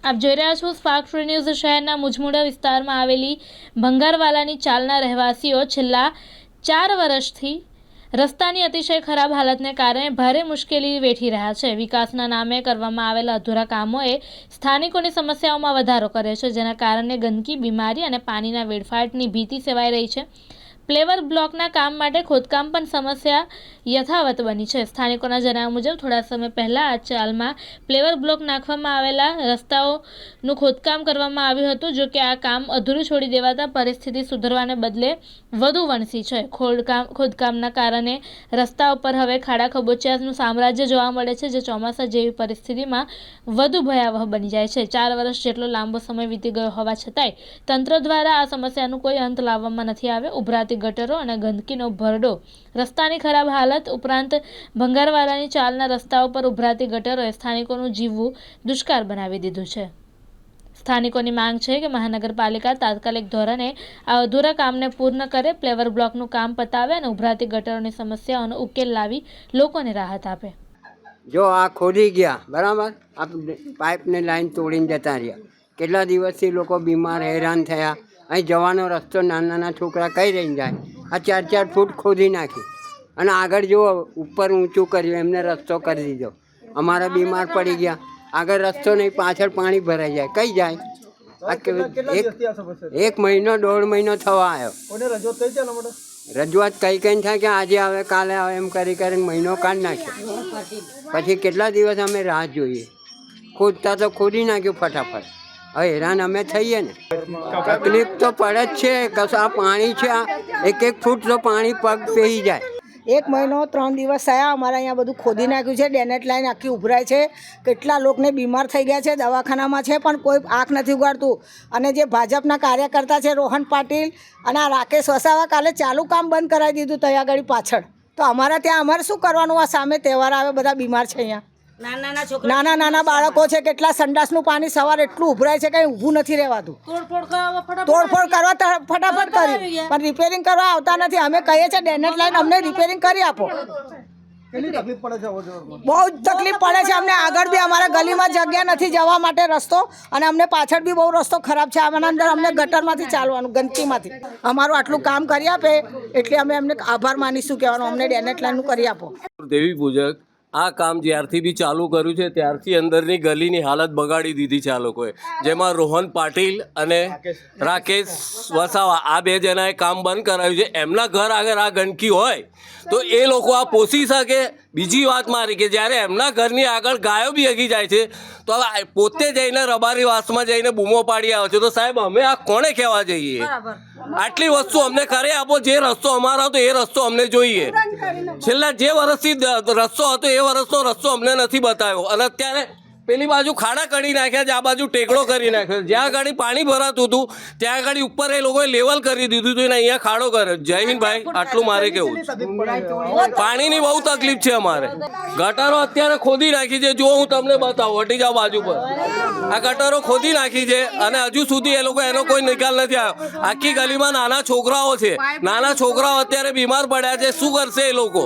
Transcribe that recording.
આપ જોઈ રહ્યા છો સ્પાર્ક ફ્રી ન્યૂઝ શહેરના મુજમુડા વિસ્તારમાં આવેલી ભંગારવાલાની ચાલના રહેવાસીઓ છેલ્લા ચાર વર્ષથી રસ્તાની અતિશય ખરાબ હાલતને કારણે ભારે મુશ્કેલી વેઠી રહ્યા છે. વિકાસના નામે કરવામાં આવેલા અધૂરા કામોએ સ્થાનિકોની સમસ્યાઓમાં વધારો કર્યો છે, જેના કારણે ગંદકી, બીમારી અને પાણીના વેડફાટની ભીતિ સેવાઈ રહી છે. પ્લેવર બ્લોકના કામ માટે ખોદકામ પણ સમસ્યા યથાવત બની છે. સ્થાનિકોના જણાવ્યા મુજબ, થોડા સમય પહેલાં આ ચાલમાં પ્લેવર બ્લોક નાખવામાં આવેલા રસ્તાઓનું ખોદકામ કરવામાં આવ્યું હતું, જો કે આ કામ અધૂરું છોડી દેવાતા પરિસ્થિતિ સુધરવાને બદલે વધુ વણસી છે. ખોદકામ ખોદકામના કારણે રસ્તા ઉપર હવે ખાડા ખબોચિયાનું સામ્રાજ્ય જોવા મળે છે, જે ચોમાસા જેવી પરિસ્થિતિમાં વધુ ભયાવહ બની જાય છે. ચાર વર્ષ જેટલો લાંબો સમય વીતી ગયો હોવા છતાંય તંત્ર દ્વારા આ સમસ્યાનું કોઈ અંત લાવવામાં નથી આવ્યો. ઉભરાતી ગટરો અને ગંદકીનો ભરડો રસ્તાની ખરાબ હાલત ઉપરાંત ભંગારવાલાની ચાલના રસ્તાઓ પર ઉભરાતી ગટરોએ સ્થાનિકોનું જીવવું દુષ્કાર બનાવી દીધું છે. સ્થાનિકોની માંગ છે કે મહાનગરપાલિકા તાત્કાલિક ધોરણે આ અધૂરા કામને પૂર્ણ કરે પ્લેવર બ્લોકનું કામ પતાવે અને ઉભરાતી ગટરોની સમસ્યાઓનો ઉકેલ લાવી લોકોને રાહત આપે. જો આ ખોદી ગયા, બરાબર? આ પાઇપને લાઈન તોડીને જતા રહ્યા. કેટલા દિવસથી લોકો બીમાર, હેરાન થયા? અહીં જવાનો રસ્તો નાના નાના છોકરા કઈ રહીને જાય? આ ચાર ચાર ફૂટ ખોદી નાખી. અને આગળ જુઓ, ઉપર ઊંચું કર્યું, એમને રસ્તો કરી દીધો. અમારા બીમાર પડી ગયા. આગળ રસ્તો નહીં પાછળ પાણી ભરાઈ જાય. કઈ જાય? એક મહિનો દોઢ મહિનો થવા આવ્યો. રજૂઆત કઈ કઈ થાય કે આજે આવે કાલે આવે એમ કરી કરીને મહિનો કાઢી નાખ્યો. પછી કેટલા દિવસ અમે રાહ જોઈએ? ખોદતા તો ખોદી નાખ્યું ફટાફટ. હવે હેરાન અમે થઈએ ને. તકલીફ તો પડે જ છે કશું આ પાણી છે આ એક એક ફૂટ તો પાણી પગ પેહી જાય. એક મહિનો, ત્રણ દિવસ થયા, અમારે અહીંયા બધું ખોદી નાખ્યું છે, ડેનેટ લાઈન આખી ઉભરાય છે. કેટલા લોકોને બીમાર થઈ ગયા છે, દવાખાનામાં છે, પણ કોઈ આંખ નથી ઉગાડતું. અને જે ભાજપના કાર્યકર્તા છે, રોહન પાટીલ અને આ રાકેશ વસાવા કાલે ચાલુ કામ બંધ કરાવી દીધું ગાડી પાછળ. તો અમારા ત્યાં અમારે શું કરવાનું? આ સામે તહેવાર આવે, બધા બીમાર છે અહીંયા. નાના નાના બાળકો છે કેટલા સંડાસનું પાણી સવારે એટલું ઉભરાય છે કંઈ ઊભું નથી રહેવાતું. તોડફોડ કરવા ફટાફટ કરી. પણ રિપેરિંગ કરવા આવતા નથી. અમે કહીએ છીએ ડેનેટ લાઈન અમને રિપેરિંગ કરી આપો. કેટલી તકલીફ પડે છે અવર બહુ જ તકલીફ પડે છે અમને. આગળ બી અમારા ગલીમાં જગ્યા નથી જવા માટે રસ્તો અને અમને પાછળ બી બહુ રસ્તો ખરાબ છે. આમાંના અંદર અમને ગટરમાંથી ચાલવાનું ગંદકીમાંથી. અમારું આટલું કામ કરી આપે એટલે અમે એમને આભાર માનીશું કહેવાનું અમને ડેનેટ લાઈનનું કરી આપો. દેવી પૂજક આ કામ જ્યારથી બી ચાલુ કર્યું છે, ત્યારથી અંદરની ગલીની હાલત બગાડી દીધી છે આ લોકોએ. જેમાં રોહન પાટીલ અને રાકેશ વસાવા, આ બે જણાએ કામ બંધ કરાવ્યું છે. એમના ઘર આગળ આ ગંદકી હોય, તો એ લોકો આ પોષી શકે બીજી વાત મારી કે જ્યારે એમના ઘરની આગળ ગાયો બી હગી જાય છે તો હવે પોતે જઈને રબારી વાસમાં જઈને બૂમો પાડી આવે છે તો સાહેબ અમે આ કોણે કહેવા જઈએ? આટલી વસ્તુ અમને કરે આપો જે રસ્તો અમારો હતો એ રસ્તો અમને જોઈએ. છેલ્લા જે વર્ષથી રસ્તો હતો એ વર્ષનો રસ્તો અમને નથી બતાવ્યો. અને અત્યારે પેલી બાજુ ખાડા કરી નાખ્યા છે આ બાજુ ટેકડો કરી નાખ્યો. જ્યાં આગળ પાણી ભરાતું હતું ત્યાં આગળ ઉપર એ લોકોએ લેવલ કરી દીધું હતું અને અહીંયા ખાડો કર્યો. જય હિન્દ ભાઈ આટલું મારે કેવું. પાણીની બહુ તકલીફ છે અમારે. ગટરો અત્યારે ખોદી નાખી છે જો હું તમને બતાવું હટી જાઓ બાજુ પર. આ ગટરો ખોદી નાખી છે અને હજુ સુધી એ લોકો એનો કોઈ નિકાલ નથી આવ્યો. આખી ગલીમાં નાના છોકરાઓ છે. નાના છોકરાઓ અત્યારે બીમાર પડ્યા છે. શું કરશે એ લોકો?